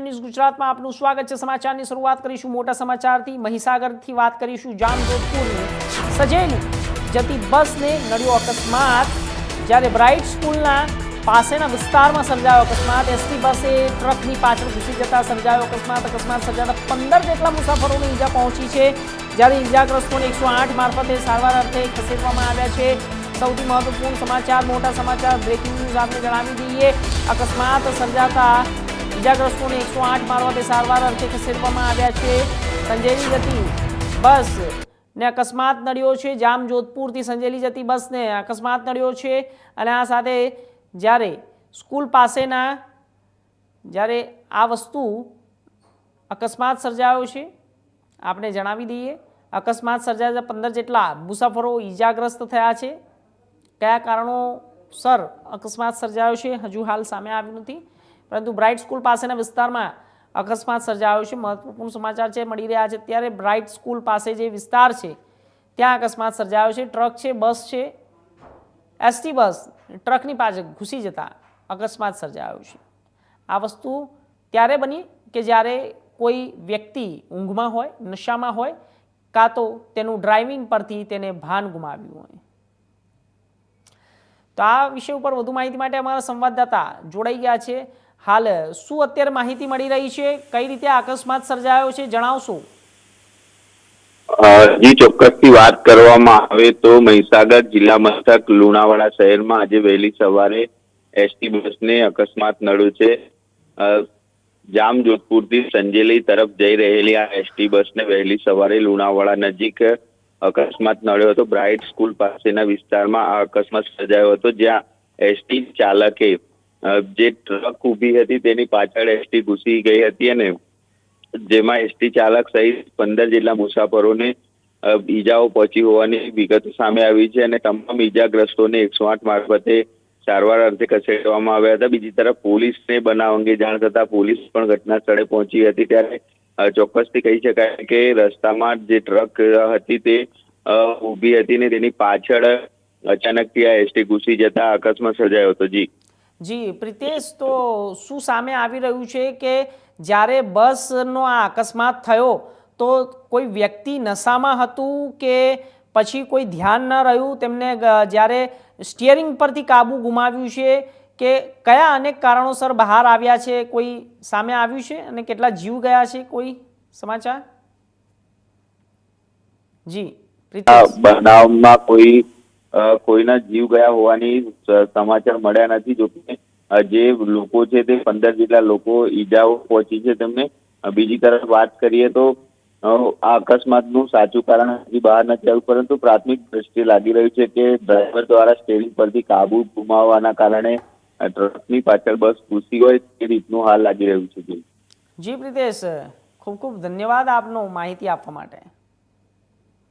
News ગુજરાતમાં આપનું સ્વાગત છે. સમાચારની શરૂઆત કરીશું મોટા સમાચારથી. મહીસાગરથી વાત કરીશું જામજોધપુરની. સજેલી જતી બસને નડ્યો અકસ્માત. જ્યારે બ્રાઇટ સ્કૂલના પાસેના વિસ્તારમાં સર્જાયો અકસ્માત. એસટી બસે ટ્રકની પાછળ ઘૂસી જતા સર્જાયો અકસ્માત. અકસ્માત સર્જાતા પંદર જેટલા મુસાફરોને ઈજા પહોંચી છે. જ્યારે ઈજાગ્રસ્તોને એકસો આઠ મારફતે સારવાર અર્થે ખસેડવામાં આવ્યા છે. સૌથી મહત્વપૂર્ણ સમાચાર, મોટા સમાચાર બ્રેકિંગ ન્યૂઝ આપને જણાવી દઈએ. અકસ્માત સર્જાતા ઇજાગ્રસ્તોને એકસો આઠ મારવાતે સારવાર અર્થે ખસેડવામાં આવ્યા છે. સંજેલી જતી બસ ને અકસ્માત નડ્યો છે. જામ જોધપુરથી સંજેલી જતી બસને અકસ્માત નડ્યો છે અને આ સાથે જ્યારે સ્કૂલ પાસેના જ્યારે આ વસ્તુ અકસ્માત સર્જાયો છે, આપણે જણાવી દઈએ, અકસ્માત સર્જાયા પંદર જેટલા મુસાફરો ઈજાગ્રસ્ત થયા છે. કયા કારણોસર અકસ્માત સર્જાયો છે, હજુ હાલ સામે આવ્યું નથી. પરંતુ બ્રાઇટ સ્કૂલ પાસેના વિસ્તારમાં અકસ્માત સર્જાયો છે. મહત્વપૂર્ણ સમાચાર છે મળી રહ્યા છે ત્યારે બ્રાઇટ સ્કૂલ પાસે જે વિસ્તાર છે, ત્યાં અકસ્માત સર્જાયો છે. ટ્રક છે, બસ છે, એસટી બસ ટ્રકની પાછળ ઘૂસી જતા અકસ્માત સર્જાયો છે. આ વસ્તુ ત્યારે બની કે જ્યારે કોઈ વ્યક્તિ ઊંઘમાં હોય, નશામાં હોય, કાં તો તેનું ડ્રાઇવિંગ પરથી તેને ભાન ગુમાવ્યું હોય. તો આ વિષય ઉપર વધુ માહિતી માટે અમારા સંવાદદાતા જોડાઈ ગયા છે. હાલ, શું અત્યારે માહિતી મળી રહી છે? કઈ રીતે અકસ્માત સર્જાયો છે? જણાવશો. જી ચોક્કસથી વાત કરવામાં આવે તો મહીસાગર જિલ્લા મથક લુણાવાડા શહેરમાં આજે વહેલી સવારે એસટી બસને અકસ્માત નડ્યો છે. જામ જોધપુરથી સંજેલી તરફ જઈ રહેલી આ એસટી બસને વહેલી સવારે લુણાવાડા નજીક અકસ્માત નડ્યો હતો. બ્રાઇટ સ્કૂલ પાસેના વિસ્તારમાં આ અકસ્માત સર્જાયો હતો, જ્યાં એસટી ચાલકે જે ટ્રક ઊભી હતી તેની પાછળ એસટી ઘૂસી ગઈ હતી અને જેમાં એસટી ચાલક સહિત પંદર જેટલા મુસાફરોને ઈજાઓ પહોંચી હોવાની વિગતો સામે આવી છે અને તમામ ઈજાગ્રસ્તોને એકસો આઠ મારફતે સારવાર અર્થે ખસેડવામાં આવ્યા હતા. બીજી તરફ પોલીસને બનાવ અંગે જાણ થતા પોલીસ પણ ઘટના સ્થળે પહોંચી હતી. ત્યારે ચોક્કસથી કહી શકાય કે રસ્તામાં જે ટ્રક હતી તે ઊભી હતી ને તેની પાછળ અચાનકથી આ એસટી ઘૂસી જતા અકસ્માત સર્જાયો હતો. જી. જી, પ્રિતેશ તો શું સામે આવી રહ્યું છે કે જ્યારે બસનો આ અકસ્માત થયો, તો કોઈ વ્યક્તિ નશામાં હતું કે પછી કોઈ ધ્યાન ન રહ્યું? તેમને જ્યારે સ્ટિયરિંગ પરથી કાબુ ગુમાવ્યું છે કે કયા અનેક કારણોસર બહાર આવ્યા છે, કોઈ સામે આવ્યું છે? અને કેટલા જીવ ગયા છે કોઈ સમાચાર? જી બનાવમાં કોઈ કોઈના જીવ ગયા હોવાની સમાચાર મળ્યા નથી જો કે જે લોકો છે તે પંદર જેટલા લોકો ઈજાઓ પહોંચી છે તેમને બીજી તરફ વાત કરીએ તો આ અકસ્માતનું સાચું કારણ હજી બહાર નથી આવ્યું, પરંતુ પ્રાથમિક દ્રષ્ટિએ લાગી રહ્યું છે કે ડ્રાઈવર દ્વારા સ્ટેરિંગ પરથી કાબુ ગુમાવવાના કારણે ટ્રકની પાછળ બસ ઘૂસી હોય તે રીતનું હાલ લાગી રહ્યું છે. જી પ્રિતેશ ખૂબ ખૂબ ધન્યવાદ આપનો માહિતી આપવા માટે